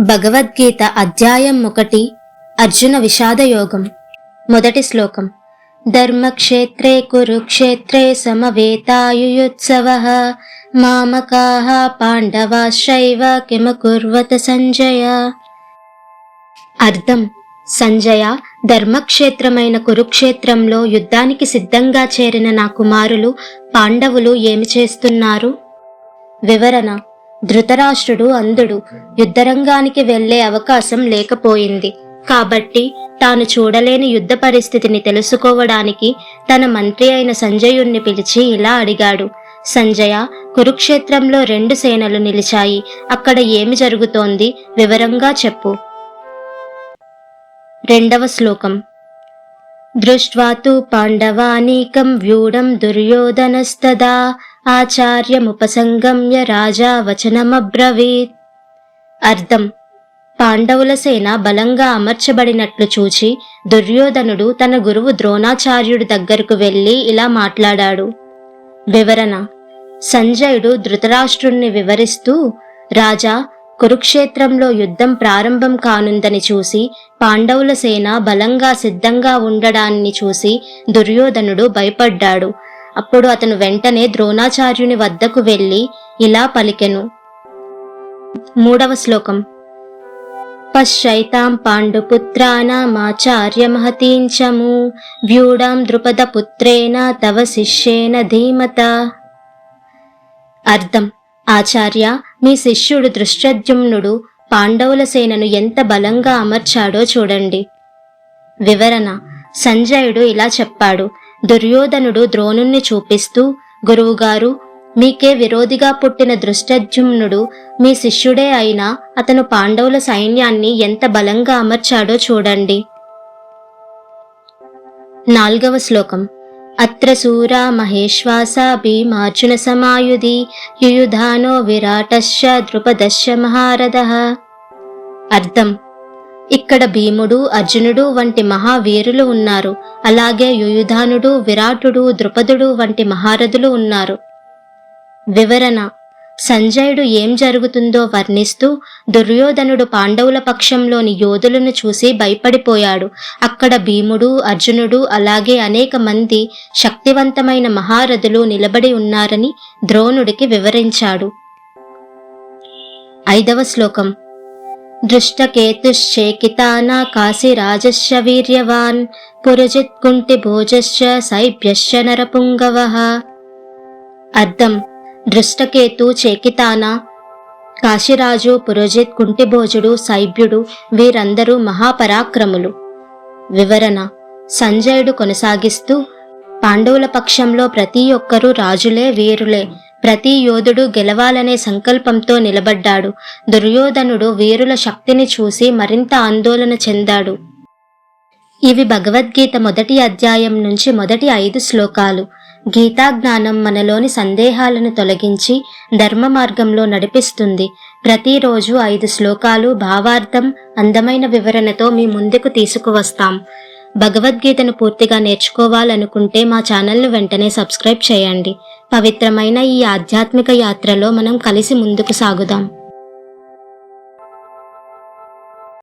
భగవద్గీత అధ్యాయం ఒకటి అర్జున విషాదయోగం మొదటి శ్లోకం. ధర్మక్షేత్రే కురుక్షేత్రే సమవేతాయుయుత్సవ. మామకాః పాండవాశైవ కిమకుర్వత సంజయ. అర్థం. సంజయ ధర్మక్షేత్రమైన కురుక్షేత్రంలో యుద్ధానికి సిద్ధంగా చేరిన నా కుమారులు పాండవులు ఏమి చేస్తున్నారు? వివరణ. ధృతరాష్ట్రుడు అంధుడు యుద్ధరంగానికి వెళ్ళే అవకాశం లేకపోయింది. కాబట్టి తాను చూడలేని యుద్ధ పరిస్థితిని తెలుసుకోవడానికి తన మంత్రి అయిన సంజయుణ్ణి పిలిచి ఇలా అడిగాడు. సంజయ కురుక్షేత్రంలో రెండు సేనలు నిలిచాయి. అక్కడ ఏమి జరుగుతోంది? వివరంగా చెప్పు. రెండవ శ్లోకం. దృష్ట్వాతు పాండవానీకం వ్యూఢం దుర్యోధనస్తదా ఆచార్యముపసంగమ్య రాజా వచనమబ్రవీత్ అర్థం. పాండవుల సేన బలంగా అమర్చబడినట్లు చూచి దుర్యోధనుడు తన గురువు ద్రోణాచార్యుడి దగ్గరకు వెళ్ళి ఇలా మాట్లాడాడు. వివరణ. సంజయుడు ధృతరాష్ట్రుణ్ణి వివరిస్తూ రాజా కురుక్షేత్రంలో యుద్ధం ప్రారంభం కానుందని చూసి పాండవుల సేన బలంగా సిద్ధంగా ఉండడాన్ని చూసి దుర్యోధనుడు భయపడ్డాడు. అప్పుడు అతను వెంటనే ద్రోణాచార్యుని వద్దకు వెళ్ళి ఇలా పలికెను. మూడవ శ్లోకం. పశ్చైతాం పాండుపుత్రానామాచార్యమహతీంచము వ్యూఢాం ద్రుపద పుత్రేణ తవ శిష్యేన ధీమత. అర్థం. ఆచార్య మీ శిష్యుడు దృష్టద్యుమ్నుడు పాండవుల సేనను ఎంత బలంగా అమర్చాడో చూడండి. వివరణ. సంజయుడు ఇలా చెప్పాడు. దుర్యోధనుడు ద్రోణుణ్ణి చూపిస్తూ గురువుగారు మీకే విరోధిగా పుట్టిన దృష్టజుమ్నుడు మీ శిష్యుడే అయినా అతను పాండవుల సైన్యాన్ని ఎంత బలంగా అమర్చాడో చూడండి. నాల్గవ శ్లోకం. అత్ర శూరా మహేశ్వాస భీమార్జున సమాయుధి యుయుధానో విరాటశ్చ ద్రుపదశ్చ మహారథ. అర్థం. ఇక్కడ భీముడు అర్జునుడు వంటి మహావీరులు ఉన్నారు. అలాగే యుయుధానుడు విరాటుడు ద్రుపదుడు వంటి మహారథులు ఉన్నారు. వివరణ. సంజయుడు ఏం జరుగుతుందో వర్ణిస్తూ దుర్యోధనుడు పాండవుల పక్షంలోని యోధులను చూసి భయపడిపోయాడు. అక్కడ భీముడు అర్జునుడు అలాగే అనేక మంది శక్తివంతమైన మహారథులు నిలబడి ఉన్నారని ద్రోణుడికి వివరించాడు. ఐదవ శ్లోకం. దృష్టకేతుశ్చేకితానా కాశీరాజశ్చ వీర్యవాన్ పురజిత్ కుంటి భోజశ్చ సైభ్యశ్చ అర్థం దృష్టకేతు చేకితానా కాశీరాజు పురోజిత్ కుంటిభోజుడు సైభ్యుడు వీరందరూ మహాపరాక్రములు వివరణ సంజయుడు కొనసాగిస్తూ పాండవుల పక్షంలో ప్రతి ఒక్కరూ రాజులే వీరులే। ప్రతి యోధుడు గెలవాలనే సంకల్పంతో నిలబడ్డాడు. దుర్యోధనుడు వీరుల శక్తిని చూసి మరింత ఆందోళన చెందాడు. ఇవి భగవద్గీత మొదటి అధ్యాయం నుంచి మొదటి ఐదు శ్లోకాలు. గీతాజ్ఞానం మనలోని సందేహాలను తొలగించి ధర్మ మార్గంలో నడిపిస్తుంది. ప్రతిరోజు ఐదు శ్లోకాలు భావార్థం అందమైన వివరణతో మీ ముందుకు తీసుకువస్తాం. భగవద్గీతను పూర్తిగా నేర్చుకోవాలనుకుంటే మా ఛానల్ను వెంటనే సబ్స్క్రైబ్ చేయండి. పవిత్రమైన ఈ ఆధ్యాత్మిక యాత్రలో మనం కలిసి ముందుకు సాగుదాం.